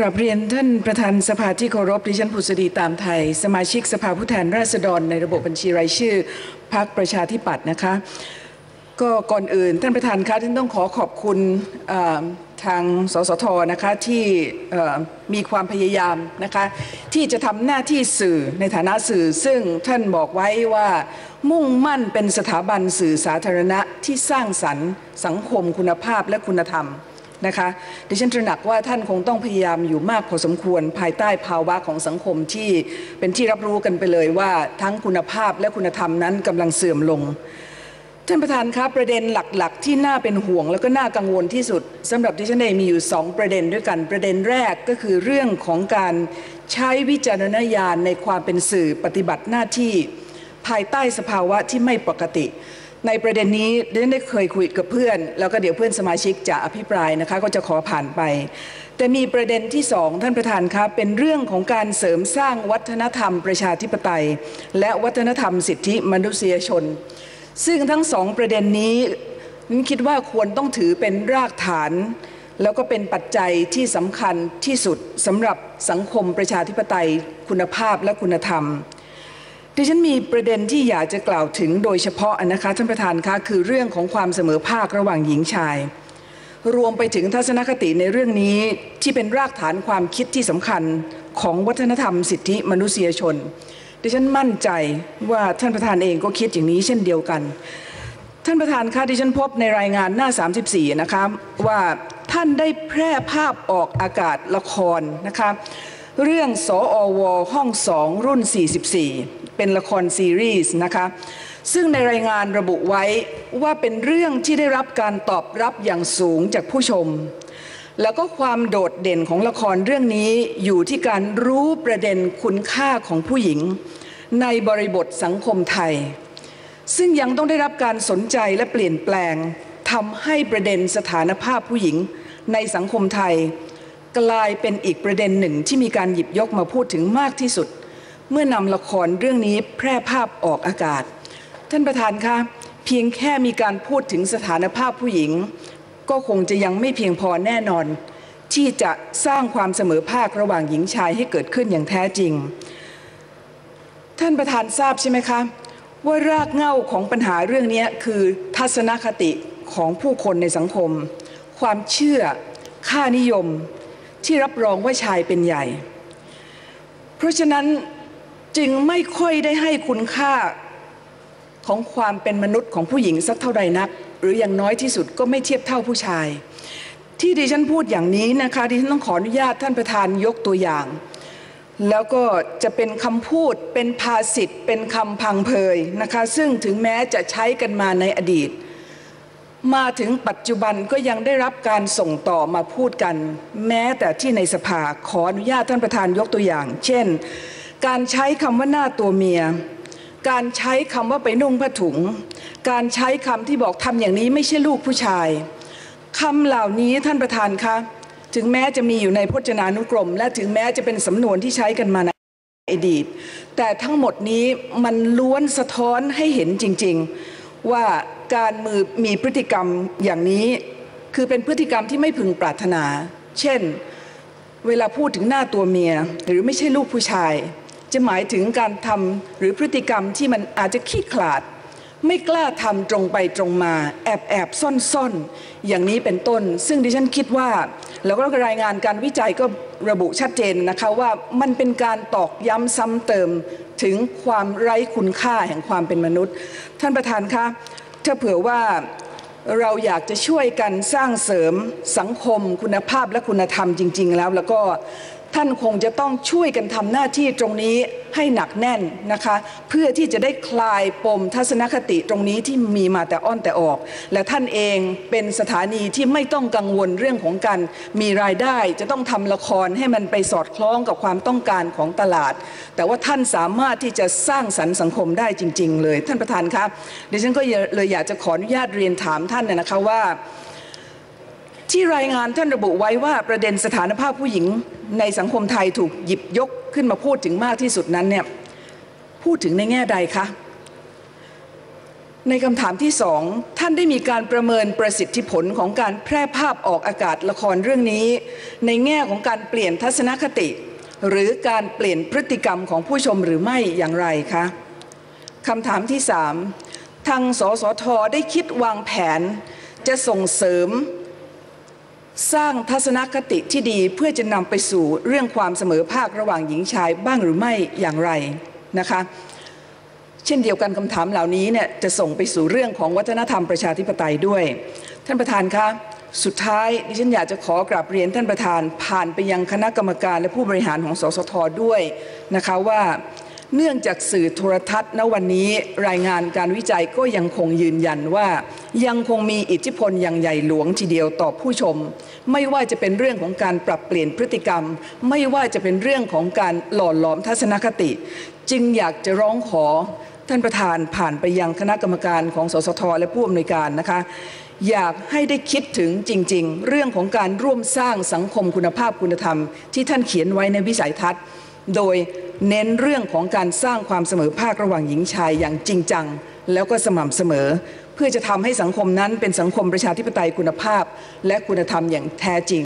กราบเรียนท่านประธานสภาที่เคารพดิฉันผุษดีตามไทย สมาชิกสภาผู้แทนราษฎรในระบบบัญชีรายชื่อพรรคประชาธิปัตย์นะคะ ก็ก่อนอื่นท่านประธานคะท่านต้องขอขอบคุณทางสสทนะคะที่มีความพยายามนะคะที่จะทำหน้าที่สื่อในฐานะสื่อ ซึ่งท่านบอกไว้ว่ามุ่งมั่นเป็นสถาบันสื่อสาธารณะที่สร้างสรรค์ สังคมคุณภาพและคุณธรรม นะคะดิฉันตระหนักว่าท่านคงต้องพยายามอยู่มากพอสมควรภายใต้ภาวะของสังคมที่เป็นที่รับรู้กันไปเลยว่าทั้งคุณภาพและคุณธรรมนั้นกำลังเสื่อมลง ท่านประธานครับประเด็นหลักๆ ที่น่าเป็นห่วงแล้วก็น่ากังวลที่สุดสำหรับดิฉันเองมีอยู่ 2 ประเด็นด้วยกันประเด็นแรกก็คือเรื่องของการใช้วิจารณญาณในความเป็นสื่อปฏิบัติหน้าที่ ภายใต้สภาวะที่ไม่ปกติ ในประเด็นนี้เรนได้เคยคุยกับเพื่อน แล้วก็เดี๋ยวเพื่อนสมาชิกจะอภิปรายนะคะ ก็จะขอผ่านไป แต่มีประเด็นที่สองท่านประธานครับเป็นเรื่องของการเสริมสร้างวัฒนธรรมประชาธิปไตย และวัฒนธรรมสิทธิมนุษยชน ซึ่งทั้งสองประเด็นนี้นั้นคิดว่าควรต้องถือเป็นรากฐาน แล้วก็เป็นปัจจัยที่สำคัญที่สุดสำหรับสังคมประชาธิปไตย คุณภาพและคุณธรรม ดิฉันมีประเด็นที่อยากจะกล่าวถึงโดยเฉพาะนะคะท่านประธานคะคือเรื่องของความเสมอภาคระหว่างหญิงชาย รวมไปถึงทัศนคติในเรื่องนี้ที่เป็นรากฐานความคิดที่สำคัญของวัฒนธรรมสิทธิมนุษยชน ดิฉันมั่นใจว่าท่านประธานเองก็คิดอย่างนี้เช่นเดียวกัน ท่านประธานคะดิฉันพบในรายงานหน้า 34 นะคะว่าท่านได้แพร่ภาพออกอากาศละครนะคะ เรื่องสอวห้องสองรุ่น 44 เป็นละครซีรีส์นะคะซึ่งในรายงานระบุไว้ว่าเป็นเรื่องที่ได้รับการตอบรับอย่างสูงจากผู้ชม แล้วก็ความโดดเด่นของละครเรื่องนี้อยู่ที่การรู้ประเด็นคุณค่าของผู้หญิง ในบริบทสังคมไทย ซึ่งยังต้องได้รับการสนใจและเปลี่ยนแปลงทำให้ประเด็นสถานภาพผู้หญิงในสังคมไทย กลายเป็นอีกประเด็นหนึ่งที่มีการหยิบยกมาพูดถึงมากที่สุด เมื่อนำละครเรื่องนี้แพร่ภาพออกอากาศ ท่านประธานคะเพียงแค่มีการพูดถึงสถานภาพผู้หญิง ก็คงจะยังไม่เพียงพอแน่นอน ที่จะสร้างความเสมอภาคระหว่างหญิงชายให้เกิดขึ้นอย่างแท้จริง ท่านประธานทราบใช่ไหมคะว่ารากเหง้าของปัญหาเรื่องนี้คือทัศนคติของผู้คนในสังคม ความเชื่อ ค่านิยม ที่รับรองว่าชายเป็นใหญ่ เพราะฉะนั้นจึงไม่ค่อยได้ให้คุณค่าของความเป็นมนุษย์ของผู้หญิงสักเท่าใดนัก หรืออย่างน้อยที่สุดก็ไม่เทียบเท่าผู้ชาย ที่ดิฉันพูดอย่างนี้นะคะดิฉันต้องขออนุญาตท่านประธานยกตัวอย่าง แล้วก็จะเป็นคำพูดเป็นภาษิตเป็นคำพังเพยนะคะ ซึ่งถึงแม้จะใช้กันมาในอดีต มาถึงปัจจุบันก็ยังได้รับการส่งต่อมาพูดกัน แม้แต่ที่ในสภาขออนุญาตท่านประธานยกตัวอย่าง เช่น การใช้คำว่าหน้าตัวเมีย การใช้คำว่าไปนุ่งผ้าถุง การใช้คำที่บอกทำอย่างนี้ไม่ใช่ลูกผู้ชายคำเหล่านี้ท่านประธานคะถึงแม้จะมีอยู่ในพจนานุกรม และถึงแม้จะเป็นสำนวนที่ใช้กันมาในอดีต แต่ทั้งหมดนี้มันล้วนสะท้อนให้เห็นจริง ๆว่า การมือมีพฤติกรรมอย่างนี้ คือเป็นพฤติกรรมที่ไม่พึงปรารถนา เช่น เวลาพูดถึงหน้าตัวเมียหรือไม่ใช่ลูกผู้ชาย จะหมายถึงการทำหรือพฤติกรรมที่มันอาจจะขี้ขลาด ไม่กล้าทำตรงไปตรงมา แอบแอบซ่อนซ่อนอย่างนี้เป็นต้น ซึ่งดิฉันคิดว่า แล้วก็รายงานการวิจัยก็ระบุชัดเจนนะคะว่ามันเป็นการตอกย้ำซ้ำเติมถึงความไร้คุณค่าแห่งความเป็นมนุษย์ ท่านประธานคะ ถ้าเผื่อว่าเราอยากจะช่วยกันสร้างเสริมสังคมคุณภาพและคุณธรรมจริง ๆ แล้วแล้วก็ ท่านคงจะต้องช่วยกันทำหน้าที่ตรงนี้ให้หนักแน่นนะคะ เพื่อที่จะได้คลายปมทัศนคติตรงนี้ที่มีมาแต่อ้อนแต่ออก และท่านเองเป็นสถานีที่ไม่ต้องกังวลเรื่องของการมีรายได้ จะต้องทำละครให้มันไปสอดคล้องกับความต้องการของตลาด แต่ว่าท่านสามารถที่จะสร้างสรรค์สังคมได้จริง ๆ เลย ท่านประธานครับดิฉันก็เลยอยากจะขออนุญาตเรียนถามท่านนะคะว่า ที่รายงานท่านระบุไว้ว่าประเด็นสถานภาพผู้หญิงในสังคมไทยถูกหยิบยกขึ้นมาพูดถึงมากที่สุดนั้นเนี่ยพูดถึงในแง่ใดคะในคำถามที่สองท่านได้มีการประเมินประสิทธิผลของการแพร่ภาพออกอากาศละครเรื่องนี้ ในแง่ของการเปลี่ยนทัศนคติ หรือการเปลี่ยนพฤติกรรมของผู้ชมหรือไม่อย่างไรคะคำถามที่สามทางสสทได้คิดวางแผน จะส่งเสริม สร้างทัศนคติที่ดีเพื่อจะนำไปสู่เรื่องความเสมอภาคระหว่างหญิงชายบ้างหรือไม่อย่างไรนะคะเช่นเดียวกันคำถามเหล่านี้เนี่ยจะส่งไปสู่เรื่องของวัฒนธรรมประชาธิปไตยด้วย ท่านประธานคะสุดท้ายดิฉันอยากจะขอกราบเรียนท่านประธานผ่านไปยังคณะกรรมการและผู้บริหารของสสทด้วยนะคะว่า เนื่องจากสื่อโทรทัศน์ณวันนี้รายงานการวิจัยก็ยังคงยืนยันว่า ยังคงมีอิทธิพลอย่างใหญ่หลวงทีเดียวต่อผู้ชม ไม่ว่าจะเป็นเรื่องของการปรับเปลี่ยนพฤติกรรม ไม่ว่าจะเป็นเรื่องของการหล่อหลอมทัศนคติ จึงอยากจะร้องขอท่านประธานผ่านไปยังคณะกรรมการของสสทและผู้อำนวยการนะคะอยากให้ได้คิดถึงจริง ๆ เรื่องของการร่วมสร้างสังคมคุณภาพคุณธรรม ที่ท่านเขียนไว้ในวิสัยทัศน์ โดยเน้นเรื่องของการสร้างความเสมอภาคระหว่างหญิงชายอย่างจริงจัง แล้วก็สม่ำเสมอ เพื่อจะทำให้สังคมนั้นเป็นสังคมประชาธิปไตยคุณภาพ และคุณธรรมอย่างแท้จริง